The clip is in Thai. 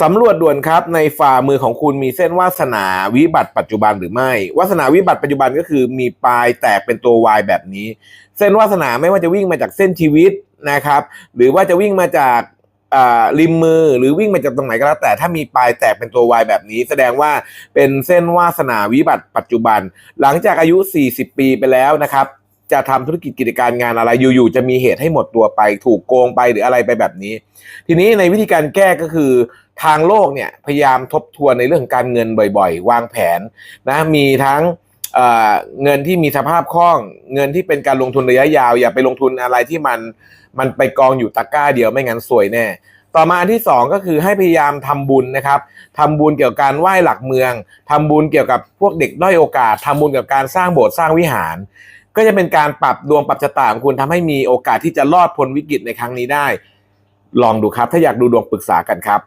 สำรวจด่วนครับในฝ่ามือของคุณมีเส้นวาสนาวิบัติปัจจุบันหรือไม่ วาสนาวิบัติปัจจุบันก็คือมีปลายแตกเป็นตัววายแบบนี้ เส้นวาสนาไม่ว่าจะวิ่งมาจากเส้นชีวิตนะครับ หรือว่าจะวิ่งมาจากอ่าริมมือหรือวิ่งมาจากตรงไหนก็แล้วแต่ถ้ามีปลายแตกเป็นตัววายแบบนี้ แสดงว่าเป็นเส้นวาสนาวิบัติปัจจุบัน หลังจากอายุ 40 ปีไปแล้วนะครับ จะทำธุรกิจกิจการงานอะไรอยู่ๆจะมีเหตุให้หมดตัวไป ถูกโกงไปหรืออะไรไปแบบนี้ ทีนี้ในวิธีการแก้ก็คือทางโลกเนี่ยพยายามทบทวนในเรื่องการเงินบ่อยๆ วางแผนนะมีทั้งเเงินที่มีสภาพคล่องเงินที่เป็นการลงทุนระยะยาว อย่าไปลงทุนอะไรที่มันมันไปกองอยู่ตะกร้าเดียวไม่งั้นสวยแน่ ต่อมาอันที่สองก็คือให้พยายามทำบุญนะครับทำบุญเกี่ยวกับการไหว้หลักเมืองทำบุญเกี่ยวกับพวกเด็กด้อยโอกาสทำบุญเกี่ยวกับการสร้างโบสถ์สร้างวิหาร ก็จะเป็นการปรับดวงปรับชะตาของคุณทำให้มีโอกาสที่จะรอดพ้นวิกฤตในครั้งนี้ได้ ลองดูครับ ถ้าอยากดูดวงปรึกษากันครับ